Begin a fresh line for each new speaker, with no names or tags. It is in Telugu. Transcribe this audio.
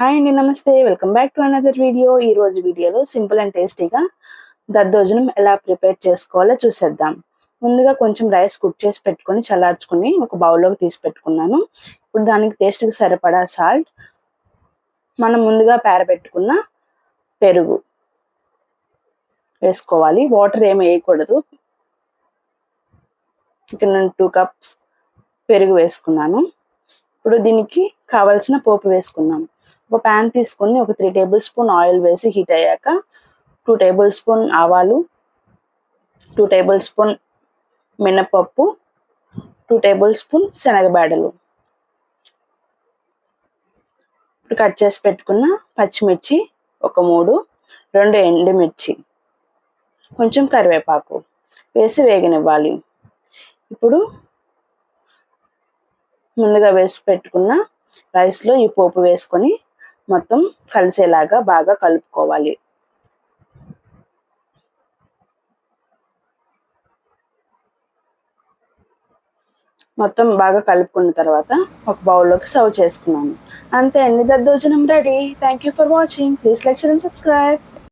హాయ్ అండి నమస్తే. Welcome back to another video. ఈ రోజు వీడియోలో సింపుల్ అండ్ టేస్టీగా దద్దోజనం ఎలా ప్రిపేర్ చేసుకోవాలో చూసేద్దాం. ముందుగా కొంచెం రైస్ కుక్ చేసి పెట్టుకొని చల్లార్చుకుని ఒక బౌల్లోకి తీసి పెట్టుకున్నాను. ఇప్పుడు దానికి టేస్ట్కి సరిపడా సాల్ట్ మనం ముందుగా పేరబెట్టుకున్న పెరుగు వేసుకోవాలి. వాటర్ ఏమి వేయకూడదు. ఇక్కడ నేను టూ కప్స్ పెరుగు వేసుకున్నాను. ఇప్పుడు దీనికి కావలసిన పోపు వేసుకుందాం. ఒక ప్యాన్ తీసుకొని ఒక త్రీ టేబుల్ స్పూన్ ఆయిల్ వేసి హీట్ అయ్యాక టూ టేబుల్ స్పూన్ ఆవాలు టూ టేబుల్ స్పూన్ మినపప్పు టూ టేబుల్ స్పూన్ శనగబేడలు. ఇప్పుడు కట్ చేసి పెట్టుకున్న పచ్చిమిర్చి ఒక మూడు రెండు ఎండుమిర్చి కొంచెం కరివేపాకు వేసి వేగనివ్వాలి. ఇప్పుడు ముందుగా వేసి పెట్టుకున్న రైస్లో ఈ పోపు వేసుకొని మొత్తం కలిసేలాగా బాగా కలుపుకోవాలి. మొత్తం బాగా కలుపుకున్న తర్వాత ఒక బౌల్లోకి సర్వ్ చేసుకున్నాను. అంతే అండి daddojanam ready. Thank you for watching please lecture and subscribe